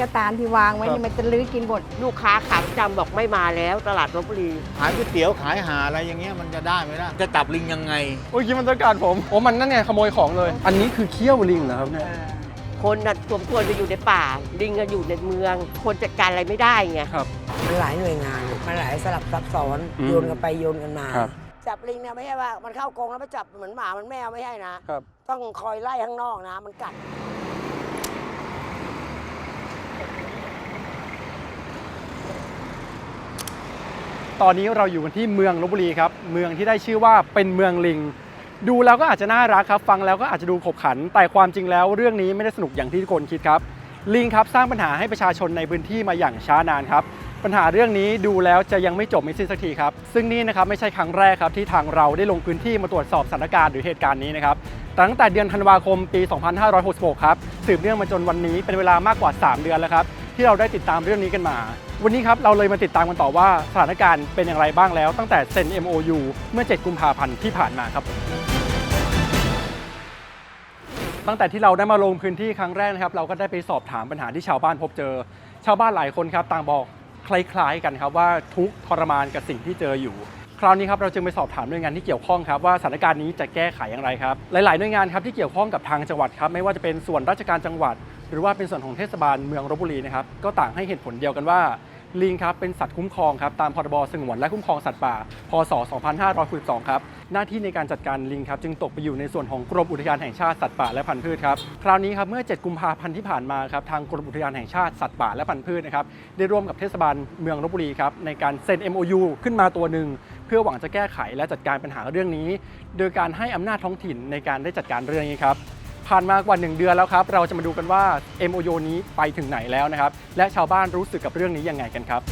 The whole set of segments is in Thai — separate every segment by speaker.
Speaker 1: ก็ตามที่วางไว้
Speaker 2: ครับ
Speaker 1: นี่มันจะลื้อกินหมด
Speaker 3: ลูกค้าขาประจำบอกไม่มาแล้วตลาดลบบุรี
Speaker 2: ขายก๋วยเตี๋ยวขายหาอะไรอย่างเงี้ยมันจะได้ไหมล่ะจะจับลิงยังไง
Speaker 4: โอ้ยคิดมันต้องการผม โอ้มันนั่นไงขโมยของเลย อันนี้คือเขี้ยวลิงเหรอครับเนี่ย
Speaker 3: คนน่ะสมควรจะอยู่ในป่า ลิงก็อยู่ในเมือง คนจัดการอะไรไม่ได้ไง
Speaker 4: ครับ
Speaker 5: มันหลายหน่วยงานมันหลายสลับซับซ้อน
Speaker 4: อืม
Speaker 5: โยนกันไปโยนกันมา
Speaker 4: ครับ
Speaker 5: จับลิงเนี่ยไม่ใช่ว่ามันเข้ากรงแล้วไปจับเหมือนหมามันแมวไม่ใช่นะ
Speaker 4: ครับ
Speaker 5: ต้องคอยไล่ข้างนอกนะ มันกัด
Speaker 4: ตอนนี้เราอยู่กันที่เมืองลบบุรีครับ เมืองที่ได้ชื่อว่าเป็นเมืองลิง ดูแล้วก็อาจจะน่ารักครับ ฟังแล้วก็อาจจะดูขบขัน แต่ความจริงแล้วเรื่องนี้ไม่ได้สนุกอย่างที่ทุกคนคิดครับ ลิงครับสร้างปัญหาให้ประชาชนในพื้นที่มาอย่างช้านานครับ ปัญหาเรื่องนี้ดูแล้วจะยังไม่จบไม่สิ้นสักทีครับ ซึ่งนี่นะครับไม่ใช่ครั้งแรกครับที่ทางเราได้ลงพื้นที่มาตรวจสอบสถานการณ์หรือเหตุการณ์นี้นะครับ ตั้งแต่เดือนธันวาคมปี 2566 ครับ สืบเนื่องมาจนวันนี้เป็นเวลามากกว่า 3 เดือนแล้วครับที่เราได้ติดตามเรื่องนี้กันมา วันนี้ครับเราเลยมาติดตามกันต่อว่าสถานการณ์เป็นอย่างไรบ้างแล้ว ตั้งแต่เซ็น MOU เมื่อ 7 กุมภาพันธ์ที่ผ่านมาครับ ตั้งแต่ที่เราได้มาลงพื้นที่ครั้งแรกนะครับ เราก็ได้ไปสอบถามปัญหาที่ชาวบ้านพบเจอ ชาวบ้านหลายคนครับต่างบอกคล้ายๆกันครับว่าทุกทรมานกับสิ่งที่เจออยู่คราวนี้ครับเราจึงไปสอบถามหน่วยงานที่เกี่ยวข้องครับว่าสถานการณ์นี้จะแก้ไขอย่างไรครับ หลาย ๆ หน่วยงานครับที่เกี่ยวข้องกับทางจังหวัดครับไม่ว่าจะเป็นส่วนราชการจังหวัด หรือว่าเป็นส่วนของเทศบาลเมืองลบบุรีนะครับก็ต่างให้เหตุผลเดียวกันว่า ลิงครับเป็นสัตว์คุ้มครองครับตามพรบสงวนและคุ้มครองสัตว์ป่า พศ 2562 ครับ หน้าที่ในการจัดการลิงครับจึงตกไปอยู่ในส่วนของกรมอุทยานแห่งชาติสัตว์ป่าและพันธุ์พืชครับ คราวนี้ครับเมื่อ 7 กุมภาพันธ์ที่ผ่านมาครับทางกรมอุทยานแห่งชาติสัตว์ป่าและพันธุ์พืชนะครับได้ร่วมกับเทศบาลเมืองลบบุรีครับในการเซ็น MOU ขึ้นมาตัวหนึ่งเพื่อหวังจะแก้ไขและจัดการปัญหาเรื่องนี้ โดยการให้อำนาจท้องถิ่นในการได้จัดการเรื่องนี้ครับ ผ่านมากว่า 1 เดือนแล้วครับ เราจะมาดูกันว่า MOU นี้ไปถึงไหนแล้วนะครับ และชาวบ้านรู้สึกกับเรื่องนี้ยังไงกันครับ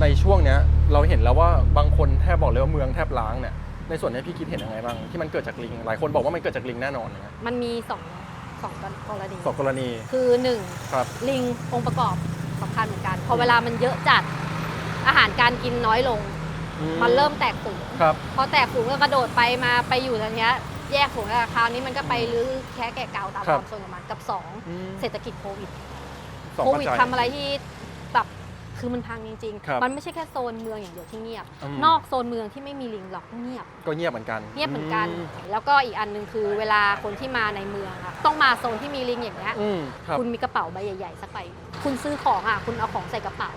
Speaker 4: ในช่วงเนี้ยเราเห็นแล้วว่าบางคนแทบบอกเลยว่าเมืองแทบล้างเนี่ยในส่วนนี้พี่คิดเห็นยังไงบ้างที่มันเกิดจากลิง หลายคนบอกว่ามันเกิดจากลิงแน่นอนนะครับ
Speaker 6: มันมีสองสองกรณี
Speaker 4: สองกรณี
Speaker 6: คือหนึ่ง
Speaker 4: ครับ
Speaker 6: ลิงองค์ประกอบสำคัญเหมือนกัน พอเวลามันเยอะจัด อาหารการกินน้อยลงมันเริ่มแตกฝูง
Speaker 4: ครับ
Speaker 6: พอแตกฝูงก็กระโดดไปมาไปอยู่ทางเนี้ยแยกฝูงแล้วคราวนี้มันก็ไปรื้อแค่แก่เก่าตาม
Speaker 4: ครั
Speaker 6: ค
Speaker 4: บ
Speaker 6: วามส่วนของมันกับสอง
Speaker 4: อืม
Speaker 6: เศรษฐกิจโควิด
Speaker 4: สอง
Speaker 6: โค
Speaker 4: ปัจ
Speaker 6: วิด
Speaker 4: จัย
Speaker 6: ทำอะไรที่แบบคือมันพังจริง
Speaker 4: ครับ
Speaker 6: ๆมันไม่ใช่แค่โซนเมืองอย่างเดียวที่เงียบ
Speaker 4: อืม
Speaker 6: นอกโซนเมืองที่ไม่มีลิงหรอกเงียบ
Speaker 4: ก็เงียบเหมือนกัน
Speaker 6: เงียบเหมือนกัน
Speaker 4: ม
Speaker 6: แล้วก็อีกอันหนึ่งคือเวลาคนที่มาในเมืองอะต้องมาโซนที่มีลิงอย่างเงี้ย
Speaker 4: อืมครับ
Speaker 6: คุณมีกระเป๋าใบใหญ่ๆสักใบ คุณซื้อของอะ คุณเอาของใส่กระเป๋า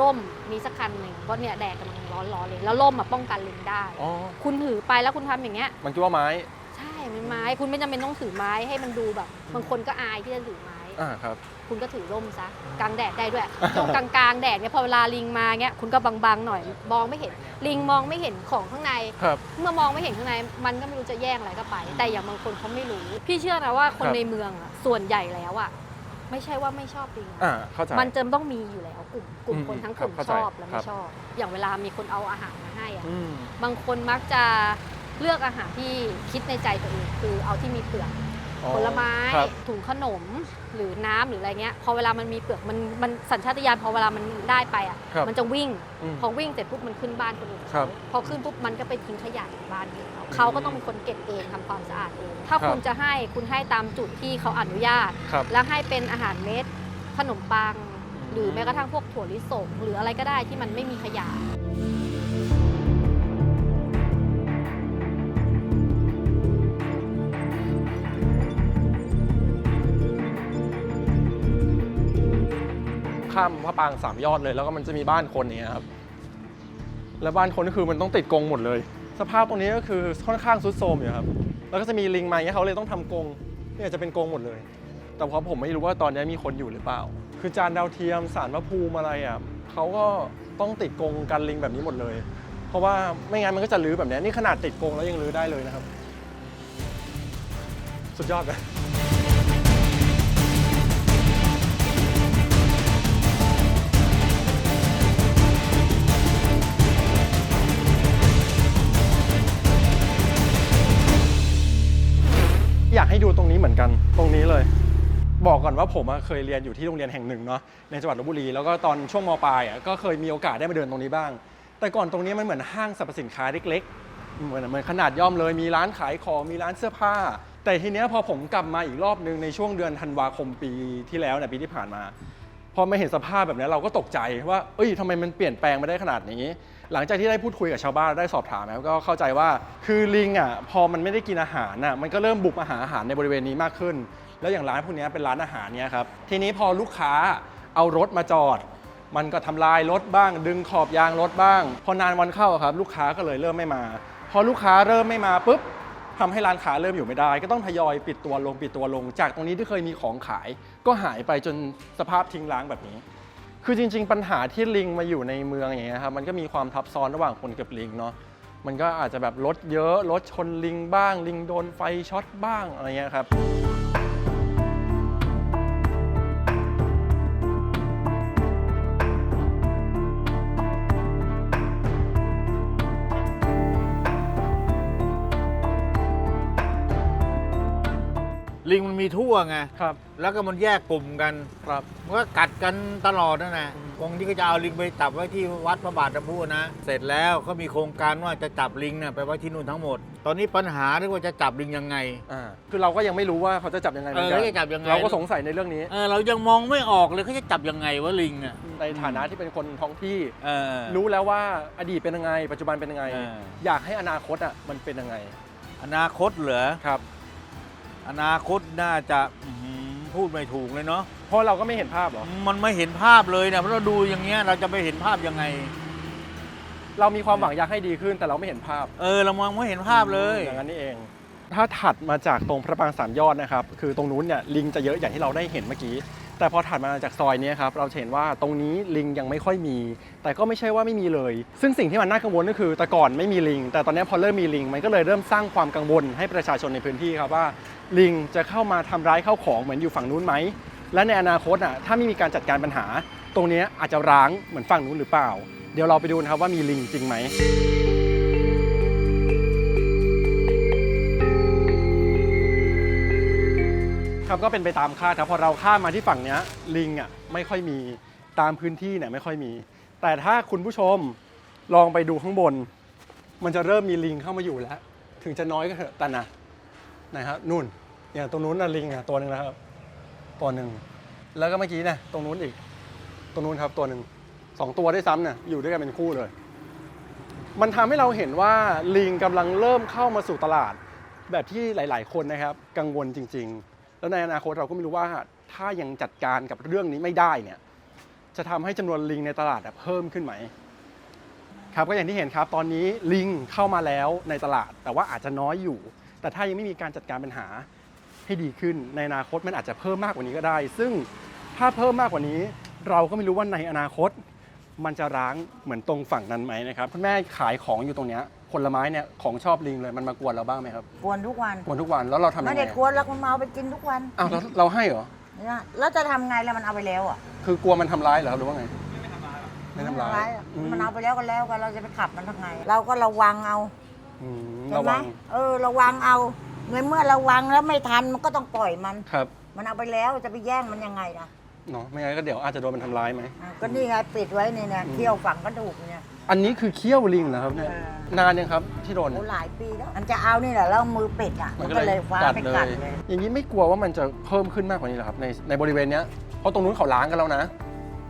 Speaker 6: ล่มมีสักคันหนึ่งเพราะเนี่ยแดดกำลังร้อนๆเลย แล้วล่มมาป้องกันลิงได้
Speaker 4: อ๋อ
Speaker 6: คุณถือไปแล้วคุณทำอย่างเงี้ย
Speaker 4: มันคิดว่าไม้
Speaker 6: ใช่มันไม้ คุณไม่จำเป็นต้องถือไม้ให้มันดูแบบ บางคนก็อายที่จะถือไม้
Speaker 4: อ่าครับ
Speaker 6: คุณก็ถือร่มซะกลางแดดได้ด้วย ตรงกลางๆแดดเนี่ยพอเวลาลิงมาเงี้ยคุณก็บังๆหน่อยมองไม่เห็น ลิงมองไม่เห็นของข้างใน
Speaker 4: ครับ
Speaker 6: เมื่อมองไม่เห็นข้างในมันก็ไม่รู้จะแย่งอะไรก็ไป แต่อย่างบางคนเขาไม่รู้ พี่เชื่อนะว่าคน
Speaker 4: ครับ
Speaker 6: ในเมืองอะส่วนใหญ่แล้วอะ ไม่ใช่ว่าไม่ชอบลิง
Speaker 4: อ่าเข้าใจ
Speaker 6: มันจะต้องมีอยู่แล้วกลุ่มกลุ่ม
Speaker 4: อืม
Speaker 6: คนทั้ง
Speaker 4: ค
Speaker 6: ก
Speaker 4: รับ
Speaker 6: ลุ่ม
Speaker 4: เข้า
Speaker 6: ช
Speaker 4: ใจ
Speaker 6: อบและ
Speaker 4: ครั
Speaker 6: ไม่
Speaker 4: บ
Speaker 6: ชอบ อย่างเวลามีคนเอาอาหารมาให้อะ
Speaker 4: อืม
Speaker 6: บางคนมักจะเลือกอาหารที่คิดในใจตัวเองคือเอาที่มีเปลือก
Speaker 4: อ๋อ
Speaker 6: ผลไม้
Speaker 4: ครับ
Speaker 6: ถุงขนมหรือน้ำหรืออะไรเงี้ย พอเวลามันมีเปลือกมันมันสัญชาตญาณพอเวลามันได้ไปอะ
Speaker 4: ครับ
Speaker 6: มันจะวิ่ง
Speaker 4: อืม
Speaker 6: พอวิ่งเสร็จปุ๊บมันขึ้นบ้านคนอื่น
Speaker 4: ครับ
Speaker 6: พอขึ้นปุ๊บมันก็ไปทิ้งขยะในบ้านเขาเขาก็ต้องเป็นคนเก็บเองทำความสะอาดเอง ถ้า
Speaker 4: ครับ
Speaker 6: คุณจะให้คุณให้ตามจุดที่เขาอนุญาต
Speaker 4: ครับ
Speaker 6: แล้วให้เป็นอาหารเม็ดขนมปัง หรือแม้กระทั่งพวกถั่วลิสงหรืออะไรก็ได้ที่มันไม่มีขยะ
Speaker 4: ข้ามพระปางสามยอดเลย แล้วก็มันจะมีบ้านคนเงี้ยครับแล้วบ้านคนก็คือมันต้องติดกรงหมดเลย สภาพตรงนี้ก็คือค่อนข้างซุดโทรมอยู่ครับแล้วก็จะมีลิงมาเงี้ยเขาเลยต้องทำกรงเนี่ยจะเป็นกรงหมดเลย แต่เพราะผมไม่รู้ว่าตอนนี้มีคนอยู่หรือเปล่า คือจานดาวเทียมสารพระภูมิอะไรอะเขาก็ต้องติดกรงกันลิงแบบนี้หมดเลย เพราะว่าไม่งั้นมันก็จะรื้อแบบนี้นี่ขนาดติดกรงแล้วยังรื้อได้เลยนะครับ สุดยอดเลากให้ดูตรงนี้เหมือนกันตรงนี้เลย บอกก่อนว่าผมเคยเรียนอยู่ที่โรงเรียนแห่งหนึ่งเนาะในจังหวัดลบบุรีแล้วก็ตอนช่วงมปลายอะก็เคยมีโอกาสได้มาเดินตรงนี้บ้าง แต่ก่อนตรงนี้มันเหมือนห้างสรรพสินค้าเล็กเหมือนเหมือนขนาดย่อมเลยมีร้านขายของมีร้านเสื้อผ้า แต่ทีเนี้ยพอผมกลับมาอีกรอบนึงในช่วงเดือนธันวาคมปีที่แล้วเนี่ยปีที่ผ่านมาพอมาเห็นสภาพแบบนี้เราก็ตกใจว่า เอ้ยทำไมมันเปลี่ยนแปลงมาได้ขนาดนี้ หลังจากที่ได้พูดคุยกับชาวบ้านได้สอบถามแล้วก็เข้าใจว่าคือลิงอะพอมันไม่ได้กินอาหารน่ะมันก็เริ่มบุกมาหาอาหารในบริเวณนี้มากขึ้น แล้วอย่างร้านพวกนี้เป็นร้านอาหารเนี่ยครับทีนี้พอลูกค้าเอารถมาจอด มันก็ทำลายรถบ้าง ดึงขอบยางรถบ้าง พอนานวันเข้าครับ ลูกค้าก็เลยเริ่มไม่มา พอลูกค้าเริ่มไม่มาปุ๊บทำให้ร้านค้าเริ่มอยู่ไม่ได้ ก็ต้องทยอยปิดตัวลงปิดตัวลง จากตรงนี้ที่เคยมีของขาย ก็หายไปจนสภาพทิ้งร้างแบบนี้ คือจริง ๆ ปัญหาที่ลิงมาอยู่ในเมืองอย่างเงี้ยครับมันก็มีความทับซ้อนระหว่างคนกับลิงเนาะมันก็อาจจะแบบรถเยอะรถชนลิงบ้าง ลิงโดนไฟช็อตบ้างอะไรเงี้ยครับ
Speaker 2: ลิงมันมีทั่วไง
Speaker 4: ครับ
Speaker 2: แล้วก็มันแยกกลุ่มกัน
Speaker 4: ครับ
Speaker 2: มันก็กัดกันตลอดนั่นแหละคงที่ก็จะเอาลิงไปจับไว้ที่วัดพระบาทน้ำพุนะ เสร็จแล้วเขามีโครงการว่าจะจับลิงเนี่ยไปไว้ที่นู่นทั้งหมด ตอนนี้ปัญหาเรียกว่าจะจับลิงยังไง
Speaker 4: อ่าคือเราก็ยังไม่รู้ว่าเขาจะจับยังไงเหมือนกั
Speaker 2: เออแล้วจะจับยังไง
Speaker 4: เราก็สงสัยในเรื่องนี้
Speaker 2: เออเรายังมองไม่ออกเลยเขาจะจับยังไงวะลิงอะ
Speaker 4: ในฐานะที่เป็นคนท้องที่
Speaker 2: เออ
Speaker 4: รู้แล้วว่าอดีตเป็นยังไง ปัจจุบันเป็นยังไง
Speaker 2: เออ
Speaker 4: อยากให้อนาคตอะมันเป็นยังไง
Speaker 2: อนาคตเหรอ
Speaker 4: ครับ
Speaker 2: อนาคตน่าจะอื้อหือพูดไม่ถูกเลยเนาะ
Speaker 4: เพราะเราก็ไม่เห็นภาพหรอ
Speaker 2: มันไม่เห็นภาพเลยเนี่ยเพราะเราดูอย่างเงี้ยเราจะไปเห็นภาพยังไง
Speaker 4: เรามีความหวังอยากให้ดีขึ้นแต่เราไม่เห็นภาพ
Speaker 2: เออเรามองไม่เห็นภาพเลย
Speaker 4: อย่างนั้นนี่เอง ถ้าถัดมาจากตรงพระปรางสามยอดนะครับ คือตรงนู้นเนี่ยลิงจะเยอะอย่างที่เราได้เห็นเมื่อกี้ แต่พอถัดมาจากซอยเนี้ครับเราจะเห็นว่าตรงนี้ลิงยังไม่ค่อยมี แต่ก็ไม่ใช่ว่าไม่มีเลย ซึ่งสิ่งที่มันน่ากังวลก็คือแต่ก่อนไม่มีลิง แต่ตอนนี้พอเริ่มมีลิง มันก็เลยเริ่มสร้างความกังวลให้ประชาชนในพื้นที่ครับว่า ลิงจะเข้ามาทำร้ายเข้าของเหมือนอยู่ฝั่งนู้นไหม และในอนาคตอะถ้าไม่มีการจัดการปัญหา ตรงนี้อาจจะร้างเหมือนฝั่งนู้นหรือเปล่า เดี๋ยวเราไปดูนะครับว่ามีลิงจริงไหมครับก็เป็นไปตามคาดครับพอเราข้ามมาที่ฝั่งนี้ลิงอะไม่ค่อยมีตามพื้นที่เนี่ยไม่ค่อยมี แต่ถ้าคุณผู้ชมลองไปดูข้างบน มันจะเริ่มมีลิงเข้ามาอยู่แล้ว ถึงจะน้อยก็เถอะแต่นะ นะครับนู่นอย่างตรงนู้นน่ะลิงอะตัวหนึ่งนะครับตัวหนึ่งแล้วก็เมื่อกี้นะตรงนู้นอีก ตรงนู้นครับตัวหนึ่งสองตัวได้ซ้ำเนี่ยอยู่ด้วยกันเป็นคู่เลย มันทำให้เราเห็นว่าลิงกำลังเริ่มเข้ามาสู่ตลาด แบบที่หลาย ๆ คนนะครับ กังวลจริง ๆ แล้วในอนาคตเราก็ไม่รู้ว่าถ้ายังจัดการกับเรื่องนี้ไม่ได้เนี่ยจะทำให้จำนวนลิงในตลาดเพิ่มขึ้นไหมครับก็อย่างที่เห็นครับตอนนี้ลิงเข้ามาแล้วในตลาด แต่ว่าอาจจะน้อยอยู่ แต่ถ้ายังไม่มีการจัดการปัญหาให้ดีขึ้น ในอนาคตมันอาจจะเพิ่มมากกว่านี้ก็ได้ ซึ่งถ้าเพิ่มมากกว่านี้ เราก็ไม่รู้ว่าในอนาคต มันจะร้างเหมือนตรงฝั่งนั้นไหมนะครับคุณแม่ขายของอยู่ตรงเนี้ยผลไม้เนี่ยของชอบลิงเลยมันมากวนเราบ้างไหมครับ
Speaker 5: กวนทุกวัน
Speaker 4: กวนทุกวันแล้วเราทำยัง
Speaker 5: ไม่
Speaker 4: ไง
Speaker 5: ได้กวนแล้วมันมาเอาไปกินทุกวัน
Speaker 4: อ้าวแล้วเราให้เหรอ
Speaker 5: เนี่ยแล้วจะทำไงแล้วมันเอาไปแล้วอะ
Speaker 4: คือกลัวมันทำร้ายเหรอครับหรือว่าไงไม่ทำร้าย
Speaker 5: อะ
Speaker 4: อืม
Speaker 5: มันเอาไปแล้วก็แล้วกันเราจะไปขับมันทำไง เราก็ระวังเอา
Speaker 4: อืม
Speaker 5: ใช่
Speaker 4: ระ
Speaker 5: ไหม
Speaker 4: วัง
Speaker 5: เออระวังเอาในเมื่อระวังแล้วไม่ทันมันก็ต้องปล่อยมัน
Speaker 4: ครับ
Speaker 5: มันเอาไปแล้วจะไปแย่งมันยังไงล่ะ
Speaker 4: เนาะไม่งั้นก็เดี๋ยวอาจจะโดนมันทำร้ายไหม
Speaker 5: อะก็นี่ไงปิดไว้เนี่ยเนี่ย
Speaker 4: อืม
Speaker 5: เที่ยวฝังกระดูกเนี่ย
Speaker 4: อันนี้คือเขี้ยวลิงเหรอครับเนี่ย
Speaker 5: เออ
Speaker 4: นานยังครับที่โดน
Speaker 5: โอ้
Speaker 4: เนี่ย
Speaker 5: หลายปีแล้วมันจะเอานี่แหละแล้วมือปิดอะมันก็เลยฟ้าไปกัดเลย
Speaker 4: อย่างนี้ไม่กลัวว่ามันจะเพิ่มขึ้นมากกว่านี้เหรอครับในในบริเวณเนี้ยเพราะตรงนู้นเขาล้างกันแล้วนะ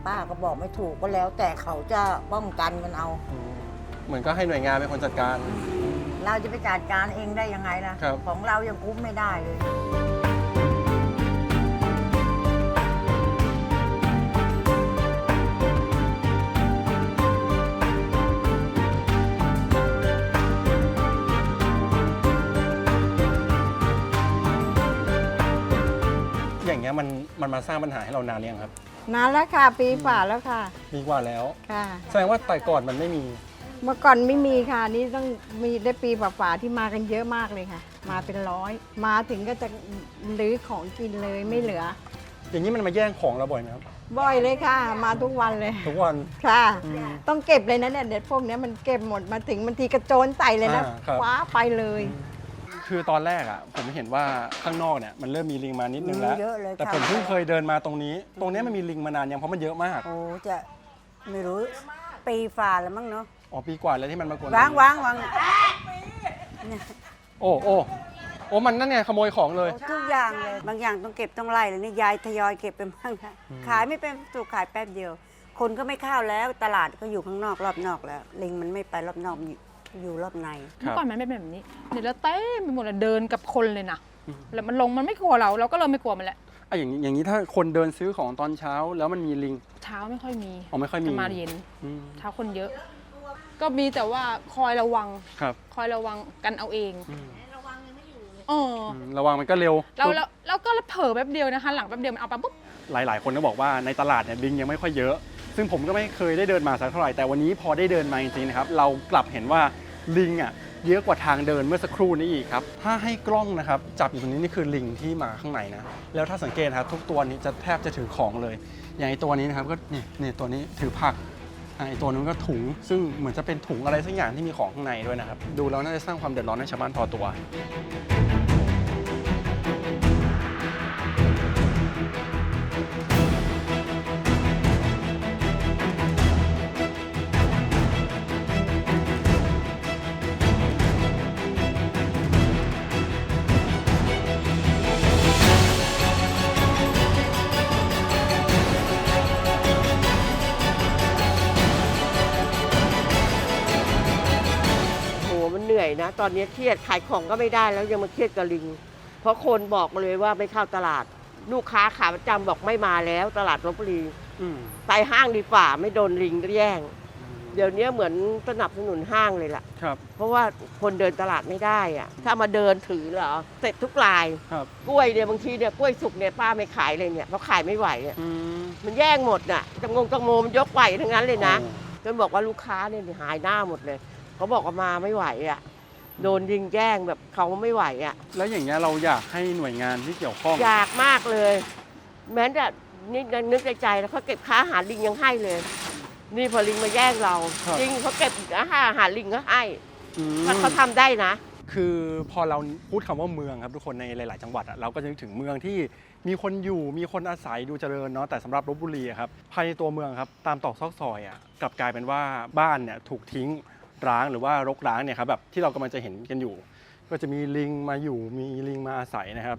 Speaker 5: ป้าก็บอกไม่ถูกก็แล้ว แต่เขาจะป้องกันกันเอา
Speaker 4: อืมเหมือนก็ให้หน่วยงานเป็นคนจัดการ
Speaker 5: เราจะไปจัดการเองได้ยังไงล่ะ
Speaker 4: ครับ
Speaker 5: ของเรายังคุ้มไม่ได้เลย
Speaker 4: อย่างเงี้ยมันมันมาสร้างปัญหาให้เรานานยังครับ
Speaker 1: นานแล้วค่ะ ปีฝ่าแล้วค่ะ
Speaker 4: ดีกว่าแล้ว
Speaker 1: ค่ะ
Speaker 4: แสดงว่าแต่ก่อนมันไม่มี
Speaker 1: เมื่อก่อนไม่มีค่ะนี่ต้องมีได้ปีฝ่าๆที่มากันเยอะมากเลยค่ะ มาเป็นร้อย มาถึงก็จะลื้อของกินเลยไม่เหลือ
Speaker 4: อย่างนี้มันมาแย่งของเราบ่อยไหมครับ
Speaker 1: บ่อยเลยค่ะ มาทุกวันเลย
Speaker 4: ทุกวัน
Speaker 1: ค่ะ
Speaker 4: อืม
Speaker 1: ต้องเก็บเลยนะเนี่ยเด็ดพวกเนี้ยมันเก็บหมดมาถึงบางทีกระโจนใส่เลยนะ
Speaker 4: อ่าครับ
Speaker 1: คว้าไปเลย
Speaker 4: คือตอนแรกอะผมเห็นว่าข้างนอกเนี่ยมันเริ่มมีลิงมานิดนึงแล้ว
Speaker 5: มีเยอะเลย
Speaker 4: แต่
Speaker 5: ค่ะ
Speaker 4: ผมเพิ่งเคยเดินมาตรงนี้ ตรงเนี้ยมันมีลิงมานานยังเพราะมันเยอะมาก
Speaker 5: โอ้จะไม่รู้ปีฝ่าแล้วมั้งเนาะ
Speaker 4: อ๋อปีกว่าแล้วที่มันมากวน
Speaker 5: วางวางวาง
Speaker 7: เนี่ย
Speaker 4: โอ้โอ้โอ้มันนั่นไงขโมยของเลย
Speaker 7: ทุกอย่างเลย บางอย่างต้องเก็บต้องไล่เลยนี่ยายทยอยเก็บไปบ้างค่ะ
Speaker 4: อืม
Speaker 7: ขายไม่เป็นถูกขายแป๊บเดียว คนก็ไม่เข้าแล้วตลาดก็อยู่ข้างนอกรอบนอกแล้ว ลิงมันไม่ไปรอบนอกอยู่อยู่รอบใน
Speaker 4: ค
Speaker 8: เมื่
Speaker 4: รั
Speaker 8: อบก่อนมันไม่เป็นแบบนี้เดี๋ยวเราเต้ไปหมดเลยเดินกับคนเลยนะ
Speaker 4: อืม
Speaker 8: แล้วมันลงมันไม่กลัวเราเราก็เลยไม่กลัวมันแหละ
Speaker 4: อะอย่างนี้อย่างนี้ถ้าคนเดินซื้อของตอนเช้าแล้วมันมีลิง
Speaker 8: เช้าไม่ค่อยมี
Speaker 4: อ๋อไม่ค่อยมี
Speaker 8: จะมาเย็น
Speaker 4: อืม
Speaker 8: เช้าคนเยอะ ก็มีแต่ว่าคอยระวัง
Speaker 4: ครับ
Speaker 8: คอยระวังกันเอาเอง
Speaker 4: อืม
Speaker 8: เออ
Speaker 4: อืมระวังมันก็เร็ว
Speaker 8: เราเราเราก็เผลอแป๊บเดียวนะคะ หลังแป๊บเดียวมันเอาไปปุ๊บ
Speaker 4: หลาย ๆ คนก็บอกว่าในตลาดเนี่ยลิงยังไม่ค่อยเยอะ ซึ่งผมก็ไม่เคยได้เดินมาสักเท่าไหร่แต่วันนี้พอได้เดินมาจริงๆนะครับเรากลับเห็นว่าลิงอะเยอะกว่าทางเดินเมื่อสักครู่นี้อีกครับถ้าให้กล้องนะครับจับอยู่ตรงนี้นี่คือลิงที่มาข้างในนะแล้วถ้าสังเกตนะครับทุกตัวนี้จะแทบจะถือของเลย อย่างไอตัวนี้นะครับก็นี่นี่ตัวนี้ถือผักอะ ไอตัวนั้นก็ถุง ซึ่งเหมือนจะเป็นถุงอะไรสักอย่างที่มีของข้างในด้วยนะครับ ดูแล้วน่าจะสร้างความเดือดร้อนให้ชาวบ้านพอตัว
Speaker 3: ตอนนี้เครียดขายของก็ไม่ได้แล้วยังมาเครียดกับลิง เพราะคนบอกมาเลยว่าไม่เข้าตลาด ลูกค้าขาประจำบอกไม่มาแล้ว ตลาดลบบุรี
Speaker 4: อืม
Speaker 3: ไปห้างดีกว่าไม่โดนลิงแย่ง เดี๋ยวนี้เหมือนสนับสนุนห้างเลยล่ะ
Speaker 4: ครับ
Speaker 3: เพราะว่าคนเดินตลาดไม่ได้อะถ้ามาเดินถือเหรอเสร็จทุกราย
Speaker 4: ครับ
Speaker 3: กล้วยเนี่ยบางทีเนี่ยกล้วยสุกเนี่ยป้าไม่ขายเลยเนี่ยเพราะขายไม่ไหวอะ
Speaker 4: อืม
Speaker 3: มันแย่งหมดน่ะจังงงจังโมมนยกไหวทั้งนั้นเลยนะ จนบอกว่าลูกค้าเนี่ยหายหน้าหมดเลย เขาบอกว่ามาไม่ไหวอะ โดนยิงแย่งแบบเขาไม่ไหวอะ
Speaker 4: แล้วอย่างเงี้ยเราอยากให้หน่วยงานที่เกี่ยวข้อง
Speaker 3: อยากมากเลย แม้แต่นี่นึกในใจแล้วเขาเก็บค่าอาหารลิงยังให้เลย นี่พอลิงมาแย่งเรา
Speaker 4: ครับ
Speaker 3: จริงเขาเก็บอาหารลิงก็ให้
Speaker 4: อืม
Speaker 3: ถ้าเขาทำได้นะ
Speaker 4: คือพอเราพูดคำว่าเมืองครับทุกคนในหลาย ๆ จังหวัดอะเราก็จะนึกถึงเมืองที่มีคนอยู่มีคนอาศัยดูเจริญเนาะแต่สำหรับลบบุรีอะครับภายในตัวเมืองครับตามตอกซอกซอยอะกลับกลายเป็นว่าบ้านเนี่ยถูกทิ้ง ร้างหรือว่ารกร้างเนี่ยครับแบบที่เรากำลังจะเห็นกันอยู่ ก็จะมีลิงมาอยู่มีลิงมาอาศัยนะครับ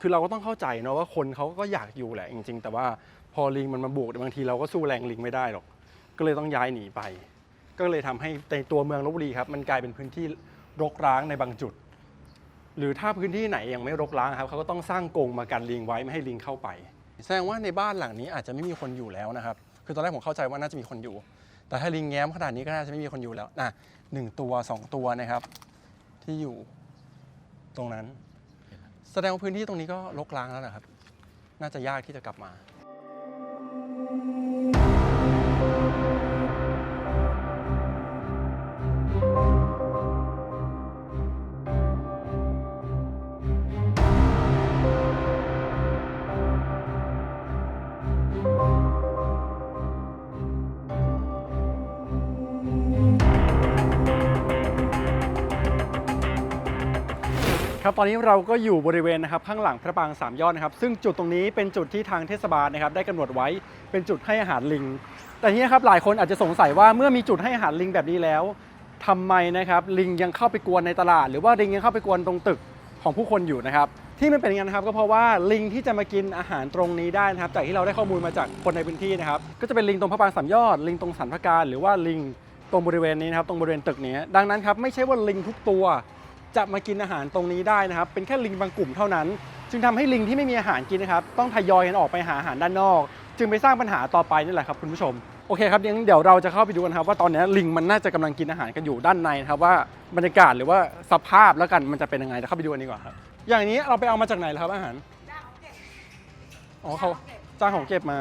Speaker 4: คือเราก็ต้องเข้าใจเนาะว่าคนเขาก็อยากอยู่แหละจริง ๆ แต่ว่าพอลิงมันมาบุกบางทีเราก็สู้แรงลิงไม่ได้หรอก ก็เลยต้องย้ายหนีไป ก็เลยทำให้ในตัวเมืองลบบุรีครับมันกลายเป็นพื้นที่รกร้างในบางจุด หรือถ้าพื้นที่ไหนยังไม่รกร้างครับเขาก็ต้องสร้างกรงมากันลิงไว้ไม่ให้ลิงเข้าไป แสดงว่าในบ้านหลังนี้อาจจะไม่มีคนอยู่แล้วนะครับ คือตอนแรกผมเข้าใจว่าน่าจะมีคนอยู่ แต่ถ้าลิงแง้มขนาดนี้ก็น่าจะไม่มีคนอยู่แล้วนะหนึ่งตัวสองตัวนะครับ ที่อยู่ตรงนั้น แสดงว่าพื้นที่ตรงนี้ก็รกร้างแล้วนะครับ น่าจะยากที่จะกลับมา ครับตอนนี้เราก็อยู่บริเวณนะครับข้างหลังพระปางสามยอดนะครับซึ่งจุดตรงนี้เป็นจุดที่ทางเทศบาลนะครับได้กำหนดไว้เป็นจุดให้อาหารลิง แต่ทีนี้ครับหลายคนอาจจะสงสัยว่าเมื่อมีจุดให้อาหารลิงแบบนี้แล้วทำไมนะครับลิงยังเข้าไปกวนในตลาด หรือว่าลิงยังเข้าไปกวนตรงตึกของผู้คนอยู่นะครับที่มันเป็นอย่างนั้นนะครับก็เพราะว่าลิงที่จะมากินอาหารตรงนี้ได้นะครับจากที่เราได้ข้อมูลมาจากคนในพื้นที่นะครับก็จะเป็นลิงตรงพระปางสามยอด ลิงตรงสันพระการหรือว่าลิงตรงบริเวณนี้นะครับตรงบริเวณตึกนี้ดังนั้นครับไม่ใช่ว่าลิงทุกตัว จะมากินอาหารตรงนี้ได้นะครับ เป็นแค่ลิงบางกลุ่มเท่านั้น จึงทำให้ลิงที่ไม่มีอาหารกินนะครับ ต้องทยอยกันออกไปหาอาหารด้านนอก จึงไปสร้างปัญหาต่อไปนี่แหละครับคุณผู้ชมโอเคครับงั้นเดี๋ยวเราจะเข้าไปดูกันครับว่าตอนนี้ลิงมันน่าจะกำลังกินอาหารกันอยู่ด้านในนะครับว่าบรรยากาศหรือว่าสภาพแล้วกันมันจะเป็นยังไงเดี๋ยวเข้าไปดูกันดีกว่าครับ อย่างนี้เราไปเอามาจากไหนล่ะครับอาหารอ๋อเขาจ้างของเก็บมา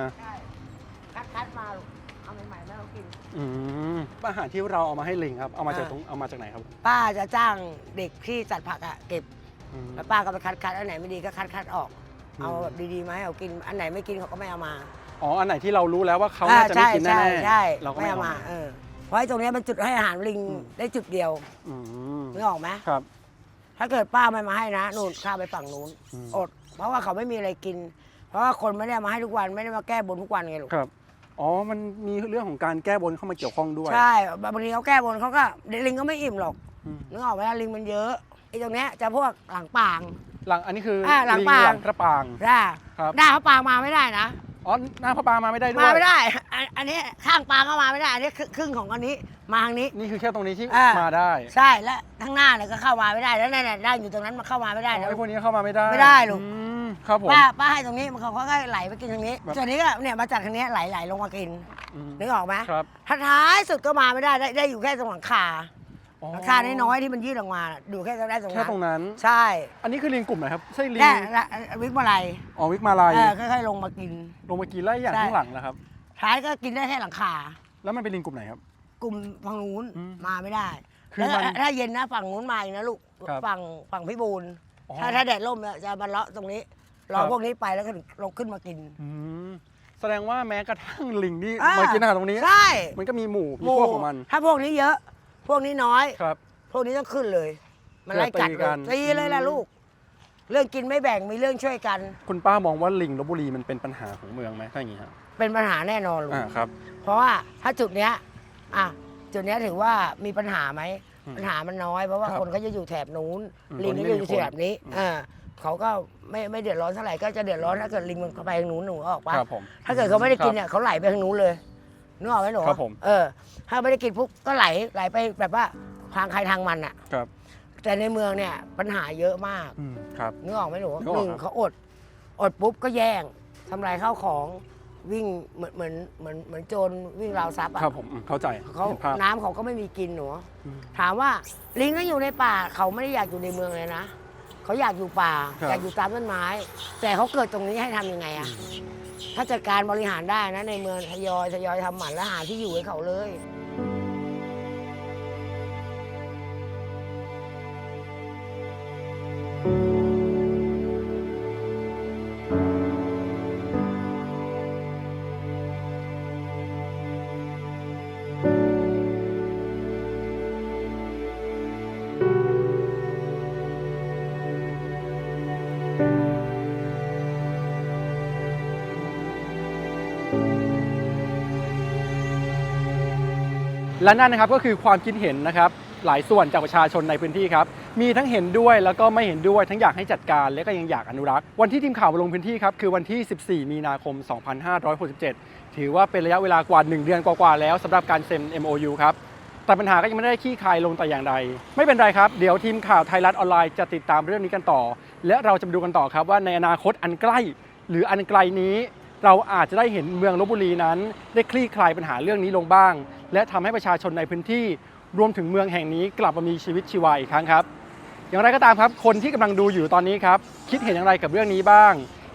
Speaker 5: คัดคัดมาลูก อืม
Speaker 4: อาหารที่เราเอามาให้ลิงครับ เอามาจากตรงเอามาจากไหนครับ
Speaker 5: ป้าจะจ้างเด็กที่จัดผักอะเก็บ
Speaker 4: อืม
Speaker 5: แล้วป้าก็ไปคัดคัดอันไหนไม่ดีก็คัดคัดออก
Speaker 4: อืม
Speaker 5: เอาแบบดีๆมาให้เอากิน อันไหนไม่กินเขาก็ไม่เอามา
Speaker 4: อ๋อ อันไหนที่เรารู้แล้วว่าเขาน่าจะไม่กินแน่
Speaker 5: ใช่
Speaker 4: ๆ
Speaker 5: ใช่
Speaker 4: เราก็
Speaker 5: ไม่
Speaker 4: ไม่
Speaker 5: เอา
Speaker 4: เอา
Speaker 5: มา
Speaker 4: มา
Speaker 5: เออเพราะไอ้ตรงเนี้ยมันจุดให้อาหารลิง
Speaker 4: อืม
Speaker 5: ได้จุดเดียว
Speaker 4: อืม
Speaker 5: นึกออกไหม
Speaker 4: ครับ
Speaker 5: ถ้าเกิดป้าไม่มาให้นะนู่นข้ามไปฝั่งนู้น
Speaker 4: อืม
Speaker 5: อด เพราะว่าเขาไม่มีอะไรกิน เพราะว่าคนไม่ได้เอามาให้ทุกวันไม่ได้มาแก้บนทุกวันไงลูก
Speaker 4: ครับ อ๋อ มันมีเรื่องของการแก้บนเข้ามาเกี่ยวข้องด้วย
Speaker 5: ใช่บางทีเขาแก้บนเขาก็เด็กลิงก็ไม่อิ่มหรอก
Speaker 4: อืม
Speaker 5: นึกออกไหมล่ะลิงมันเยอะไอ้ตรงเนี้ยจะพวกหลังปาง
Speaker 4: หลังอันนี้คืออา
Speaker 5: หลัง
Speaker 4: ลิง
Speaker 5: ปาง
Speaker 4: หลังพระปราง
Speaker 5: จ้า
Speaker 4: ครับ
Speaker 5: หน้าพระปางมาไม่ได้นะ
Speaker 4: อ๋อ หน้าพระปรางมาไม่ได้ด้วย
Speaker 5: มาไม่ได้อันอันนี้ข้างปางก็มาไม่ได้ อันนี้ครึ่งครึ่งของอันนี้มาทางนี้
Speaker 4: นี่คือแค่ตรงนี้ที่
Speaker 5: อ่าม
Speaker 4: มาได้
Speaker 5: ใช่แล้วทั้งหน้าเนี่ยก็เข้ามาไม่ได้แล้วนั่นน่ะได้อยู่ตรงนั้นมันเข้ามาไม่ได้
Speaker 4: อ๋อ
Speaker 5: แล้ว
Speaker 4: ไอ้พวกนี้เข้ามาไม่ได้
Speaker 5: ไม่ได้ลูก
Speaker 4: อืม ครับผม
Speaker 5: ป้าป้าให้ตรงนี้มันเขาก็ไหลไปกินทางนี้
Speaker 4: แบบ
Speaker 5: ส่วนนี้ก็เนี่ยมาจากทางนี้ไหลไหลลงมากิน
Speaker 4: อืม
Speaker 5: นึกออกไหม
Speaker 4: ครับ
Speaker 5: ถ้าท้ายสุดก็มาไม่ได้ได้ได้อยู่แค่ตรงหลังคา
Speaker 4: อ๋อ
Speaker 5: หลังคาน้อยๆที่มันยื่นออกมาน่ะดูแค่ตรงได้ตรง
Speaker 4: แค่
Speaker 5: นั้น
Speaker 4: ตรงนั้น
Speaker 5: ใช่
Speaker 4: อันนี้คือลิงกลุ่มไหนครับใช่ลิง
Speaker 5: แค่ละวิกมาลัย
Speaker 4: อ๋อวิกมาลาย
Speaker 5: เออค่อยๆลงมากิน
Speaker 4: ลงมากินไล่อย่าง
Speaker 5: ใช่
Speaker 4: ข้างหลังนะครับ
Speaker 5: ท้ายก็กินได้แค่หลังคา
Speaker 4: แล้วมันเป็นลิงกลุ่มไหนครับ
Speaker 5: กลุ่มฝั่งนู้น
Speaker 4: อืม
Speaker 5: มาไม่ได้
Speaker 4: คือ
Speaker 5: แล้ว
Speaker 4: มัน
Speaker 5: ถ้าเย็นนะฝั่งนู้นมาอีกนะลูก
Speaker 4: ครับ
Speaker 5: ฝั่งฝั่งพิบูล
Speaker 4: อ๋อ
Speaker 5: ถ้าถ้าแดดร่มเนี่ยจะมาเลาะตรงนี้ รอ
Speaker 4: ครับ
Speaker 5: พวกนี้ไปแล้วก็ถึงลงขึ้นมากิน
Speaker 4: อืมแสดงว่าแม้กระทั่งลิงที่
Speaker 5: อ่าม
Speaker 4: มากินอาหารตรงนี้
Speaker 5: ใช่
Speaker 4: มันก็มีหมู่มี
Speaker 5: หมู่
Speaker 4: พวกของมัน
Speaker 5: ถ้าพวกนี้เยอะ พวกนี้น้อย
Speaker 4: ครับ
Speaker 5: พวกนี้ต้องขึ้นเลย มันไล่กัด
Speaker 4: เกิดตี
Speaker 5: เล
Speaker 4: กั
Speaker 5: ย
Speaker 4: น
Speaker 5: ตีเลยล่ะ
Speaker 4: อืม
Speaker 5: ลูก เรื่องกินไม่แบ่งมีเรื่องช่วยกัน
Speaker 4: คุณป้ามองว่าลิงลบบุรีมันเป็นปัญหาของเมืองไหมถ้าอย่างนี้ครับ
Speaker 5: เป็นปัญหาแน่นอนลูก
Speaker 4: อ่าครับ
Speaker 5: เพราะว่าถ้าจุดเนี้ยอะจุดเนี้ยถือว่ามีปัญหาไหม
Speaker 4: อืม
Speaker 5: ปัญหามันน้อยเพราะว่า
Speaker 4: ครับ
Speaker 5: คนเขาจะอยู่แถบนู้น
Speaker 4: อืม
Speaker 5: ลิง
Speaker 4: ตรงนี้
Speaker 5: ก็
Speaker 4: ไม่
Speaker 5: อยู่
Speaker 4: มีคน
Speaker 5: แถบนี้
Speaker 4: อืม
Speaker 5: อ่าเขาก็ ไม่ไม่เดือดร้อนเท่าไหร่ก็จะเดือดร้อนถ้าเกิดลิงมันไปทางนู้นหนูออกปะ
Speaker 4: ครับผม
Speaker 5: ถ้าเกิดเขาไม่ได้กิน
Speaker 4: ครับ
Speaker 5: เนี่ยเขาไหลไปทางนู้นเลยนึกออกไหมหนู
Speaker 4: ครับผม
Speaker 5: เออ ถ้าไม่ได้กินปุ๊บก็ไหลไหลไปแบบว่าทางใครทางมันอะ
Speaker 4: ครับ
Speaker 5: แต่ในเมืองเนี่ยปัญหาเยอะมาก
Speaker 4: อืมครับ
Speaker 5: นึกออกไหมหนู
Speaker 4: นึกออก
Speaker 5: หนึ่ง
Speaker 4: ครับ
Speaker 5: เขาอด อดปุ๊บก็แย่งทำลายข้าวของวิ่งเหมือนเหมือนเหมือนเหมือนโจรวิ่งราวทรัพย์อะ
Speaker 4: ครับผมอืมเข้าใจ
Speaker 5: เขา
Speaker 4: เห็นภาพ
Speaker 5: น้ำเขาก็ไม่มีกินหนู
Speaker 4: อืม
Speaker 5: ถามว่าลิงก็อยู่ในป่าเขาไม่ได้อยากอยู่ในเมืองเลยนะ เขาอยากอยู่ป่า
Speaker 4: ครับ
Speaker 5: อยากอยู่ตามต้นไม้ แต่เขาเกิดตรงนี้ให้ทำยังไงอะถ้าจัดการบริหารได้นะในเมืองทยอยทยอยทำหมันแล้วหาที่อยู่ให้เขาเลย
Speaker 4: และนั่นนะครับก็คือความคิดเห็นนะครับหลายส่วนจากประชาชนในพื้นที่ครับ มีทั้งเห็นด้วยแล้วก็ไม่เห็นด้วยทั้งอยากให้จัดการและก็ยังอยากอนุรักษ์ วันที่ทีมข่าวมาลงพื้นที่ครับคือวันที่ 14 มีนาคม 2567 ถือว่าเป็นระยะเวลากว่า 1 เดือนกว่าๆแล้วสำหรับการเซ็น MOU ครับ แต่ปัญหาก็ยังไม่ได้ขี้คายลงแต่อย่างใด ไม่เป็นไรครับ เดี๋ยวทีมข่าวไทยรัฐออนไลน์จะติดตามเรื่องนี้กันต่อ และเราจะดูกันต่อครับว่าในอนาคตอันใกล้ หรืออันไกลนี้ เราอาจจะได้เห็นเมืองลบบุรีนั้น ได้คลี่คลายปัญหาเรื่องนี้ลงบ้าง และทำให้ประชาชนในพื้นที่รวมถึงเมืองแห่งนี้กลับมามีชีวิตชีวาอีกครั้งครับ อย่างไรก็ตามครับ คนที่กำลังดูอยู่ตอนนี้ครับ คิดเห็นอย่างไรกับเรื่องนี้บ้าง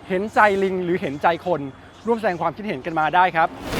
Speaker 4: เห็นใจลิงหรือเห็นใจคน ร่วมแสดงความคิดเห็นกันมาได้ครับ